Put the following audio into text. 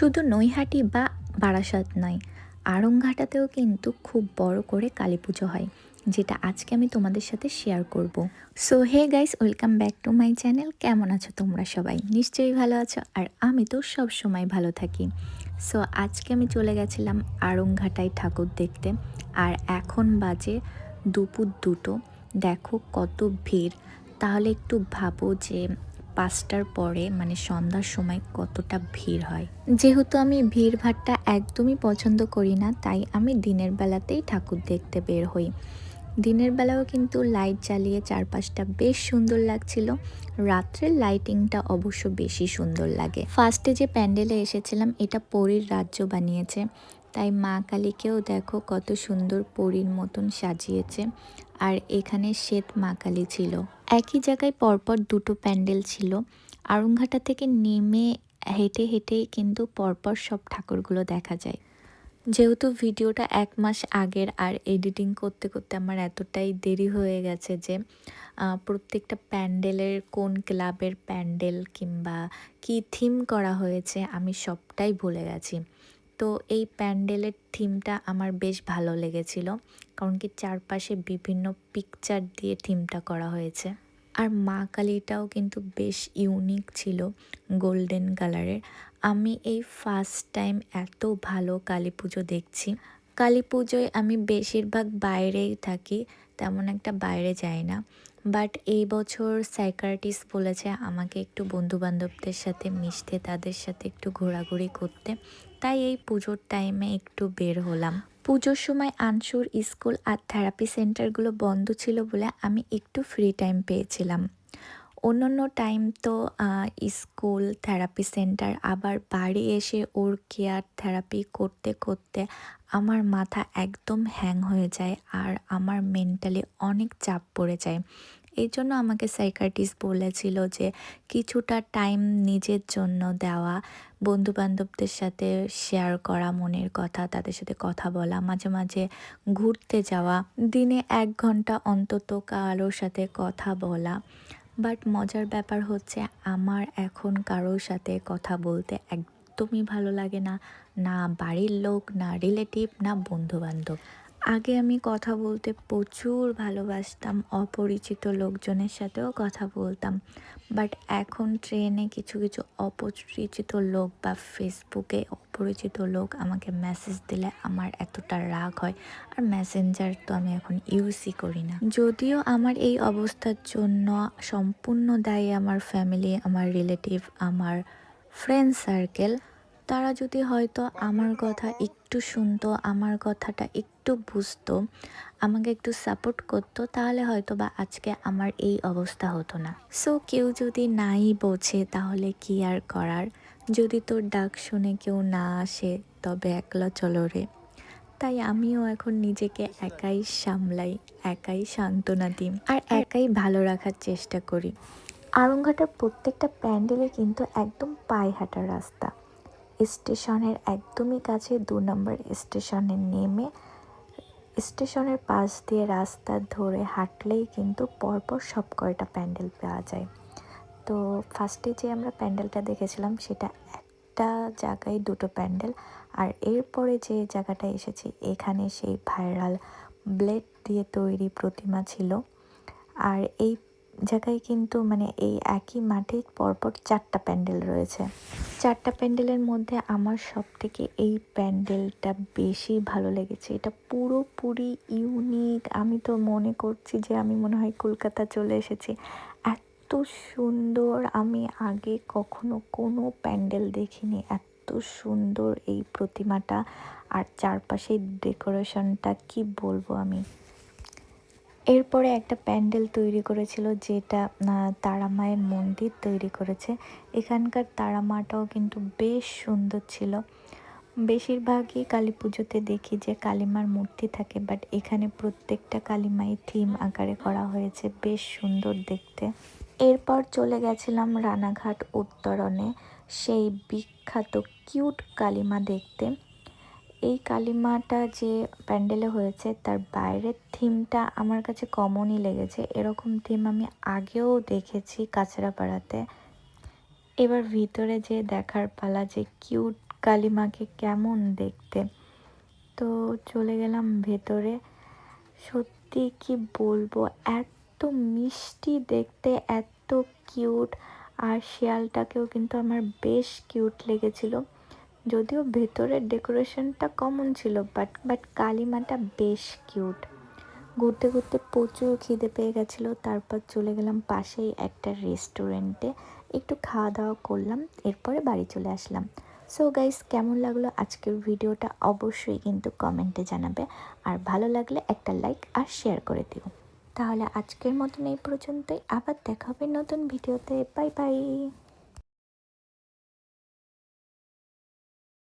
শুধু নৈহাটি বা বারাসাত নয় আড়ংঘাটাতেও কিন্তু খুব বড় করে কালী পুজো হয়, যেটা আজকে আমি তোমাদের সাথে শেয়ার করব। So hey guys welcome back to my channel কেমন আছো তোমরা সবাই? নিশ্চয়ই ভালো আছো, আর আমি তো সব সময় ভালো থাকি। সো আজকে আমি চলে গেছিলাম আড়ংঘাটায় ঠাকুর দেখতে, আর এখন বাজে দুপুর দুটো। দেখো কত ভিড়। তাহলে একটু ভাবো যে পাঁচটার পরে মানে সন্ধ্যার সময় কতটা ভিড় হয়? যেহেতু আমি ভিড় ভাড়টা একদমই পছন্দ করি না, তাই আমি দিনের বেলাতেই ঠাকুর দেখতে বের হই। দিনের বেলাও কিন্তু লাইট জ্বালিয়ে চারপাশটা বেশ সুন্দর লাগছিল। রাত্রের লাইটিংটা অবশ্য বেশি সুন্দর লাগে। ফার্স্টে যে প্যান্ডেলে এসেছিলাম, এটা পরীর রাজ্য বানিয়েছে। তাই মা কালীকেও দেখো কত সুন্দর পরীর মতন সাজিয়েছে। আর এখানে শ্বেত মা কালী ছিল। একই জায়গায় পরপর দুটো প্যান্ডেল ছিল। আরংঘাটা থেকে নেমে হেঁটে হেঁটেই কিন্তু পরপর সব ঠাকুরগুলো দেখা যায়। যেহেতু ভিডিওটা এক মাস আগের আর এডিটিং করতে করতে আমার এতটাই দেরি হয়ে গেছে যে প্রত্যেকটা প্যান্ডেলের কোন ক্লাবের প্যান্ডেল কিংবা কি থিম করা হয়েছে আমি সবটাই ভুলে গেছি। তো এই প্যান্ডেলের থিমটা আমার বেশ ভালো লেগেছিল। কারণ কি চারপাশে বিভিন্ন পিকচার দিয়ে থিমটা করা হয়েছে। আর মা কালীটাও কিন্তু বেশ ইউনিক ছিল গোল্ডেন কালারের আমি এই ফার্স্ট টাইম এত ভালো কালী পুজো দেখছি। কালী পুজোয় আমি বেশিরভাগ বাইরেই থাকি, তেমন একটা বাইরে যাই না। বাট এই বছর সাইকার্টিস্ট বলেছে আমাকে একটু বন্ধুবান্ধবদের সাথে মিশতে, তাদের সাথে একটু ঘোরাঘুরি করতে। তাই এই পুজোর টাইমে একটু বের হলাম। পুজোর সময় আনসুর স্কুল আর থেরাপি সেন্টারগুলো বন্ধ ছিল বলে আমি একটু ফ্রি টাইম পেয়েছিলাম। অন্য অন্য টাইম তো স্কুল থেরাপি সেন্টার আবার বাড়ি এসে ওর কেয়ার থেরাপি করতে করতে আমার মাথা একদম হ্যাং হয়ে যায় আর আমার মেন্টালি অনেক চাপ পড়ে যায়। এই জন্য আমাকে সাইকার্টিস্ট বলেছিল যে, কিছুটা টাইম নিজের জন্য দেওয়া, বন্ধুবান্ধবদের সাথে শেয়ার করা, মনের কথা, তাদের সাথে কথা বলা, মাঝে মাঝে ঘুরতে যাওয়া, দিনে এক ঘণ্টা অন্তত কারোর সাথে কথা বলা বাট মজার ব্যাপার হচ্ছে আমার এখন কারোর সাথে কথা বলতে একদমই ভালো লাগে না। না বাড়ির লোক, না রিলেটিভ না বন্ধুবান্ধব। আগে আমি কথা বলতে প্রচুর ভালোবাসতাম, অপরিচিত লোকজনের সাথেও কথা বলতাম। বাট এখন ট্রেনে কিছু কিছু অপরিচিত লোক বা ফেসবুকে অপরিচিত লোক আমাকে মেসেজ দিলে আমার এতটা রাগ হয়। আর মেসেঞ্জার তো আমি এখন ইউজই করি না। যদিও আমার এই অবস্থার জন্য সম্পূর্ণ দায়ী আমার ফ্যামিলি আমার রিলেটিভ আমার ফ্রেন্ড সার্কেল তারা যদি হয়তো আমার কথা একটু শুনতো, আমার কথাটা একটু বুঝতো, আমাকে একটু সাপোর্ট করতো, তাহলে হয়তো বা আজকে আমার এই অবস্থা হতো না। সো কেউ যদি নাই বোঝে তাহলে কি আর করার? যদি তোর ডাক শুনে কেউ না আসে তবে একলা চলো রে। তাই আমিও এখন নিজেকে একাই সামলাই একাই সান্ত্বনা দিই আর একাই ভালো রাখার চেষ্টা করি। আরংঘাটার প্রত্যেকটা প্যান্ডেলে কিন্তু একদম পায়ে হাঁটার রাস্তা। স্টেশনের একদমই কাছে দু নম্বর স্টেশনে নেমে স্টেশনের পাশ দিয়ে রাস্তা ধরে হাঁটলেই কিন্তু পরপর সব কয়টা প্যান্ডেল পাওয়া যায়। তো ফার্স্টে যে আমরা প্যান্ডেলটা দেখেছিলাম, সেটা একটা জায়গায় দুটো প্যান্ডেল। আর এরপরে যে জায়গাটা এসেছি, এখানে সেই ভাইরাল ব্লেড দিয়ে তৈরি প্রতিমা ছিল। আর এই জায়গায় কিন্তু মানে এই একই মাঠে পরপর চারটা প্যান্ডেল রয়েছে। চারটা প্যান্ডেলের মধ্যে আমার সব থেকে এই প্যান্ডেলটা বেশি ভালো লেগেছে। এটা পুরোপুরি ইউনিক আমি তো মনে করছি যে আমি মনে হয় কলকাতা চলে এসেছি। এত সুন্দর। আমি আগে কখনো কোনো প্যান্ডেল দেখিনি। এত সুন্দর এই প্রতিমাটা। আর চারপাশে ডেকোরেশনটা কি বলব আমি? এরপরে একটা প্যান্ডেল তৈরি করেছিল যেটা তারা মায়ের মন্দির তৈরি করেছে। এখানকার তারা মাটাও কিন্তু বেশ সুন্দর ছিল। বেশিরভাগই কালী পুজোতে দেখি যে কালীমার মূর্তি থাকে বাট এখানে প্রত্যেকটা কালীমাই থিম আকারে করা হয়েছে। বেশ সুন্দর দেখতে। এরপর চলে গেছিলাম রানাঘাট উত্তরণে, সেই বিখ্যাত কিউট কালিমা দেখতে। এই কালিমাটা যে প্যান্ডেলে হয়েছে, তার বাইরের থিমটা আমার কাছে কমনই লেগেছে। এরকম থিম আমি আগেও দেখেছি কাছড়াপাড়াতে। এবার ভিতরে যে দেখার পালা যে কিউট কালিমাকে কেমন দেখতে। তো চলে গেলাম ভেতরে। সত্যি কি বলব এত মিষ্টি দেখতে, এত কিউট। আর শিয়ালটাকেও কিন্তু আমার বেশ কিউট লেগেছিল। যদিও ভেতরের ডেকোরেশনটা কমন ছিল, বাট বাট কালিমাটা বেশ কিউট। ঘুরতে ঘুরতে প্রচুর খিদে পেয়ে গেছিল। তারপর চলে গেলাম পাশেই একটা রেস্টুরেন্টে। একটু খাওয়া দাওয়া করলাম, এরপরে বাড়ি চলে আসলাম। সো গাইস, কেমন লাগল আজকের ভিডিওটা অবশ্যই কিন্তু কমেন্টে জানাবে। আর ভালো লাগলে একটা লাইক আর শেয়ার করে দিও। তাহলে আজকের মতন এই পর্যন্তই। আবার দেখা হবে নতুন ভিডিওতে। Bye bye.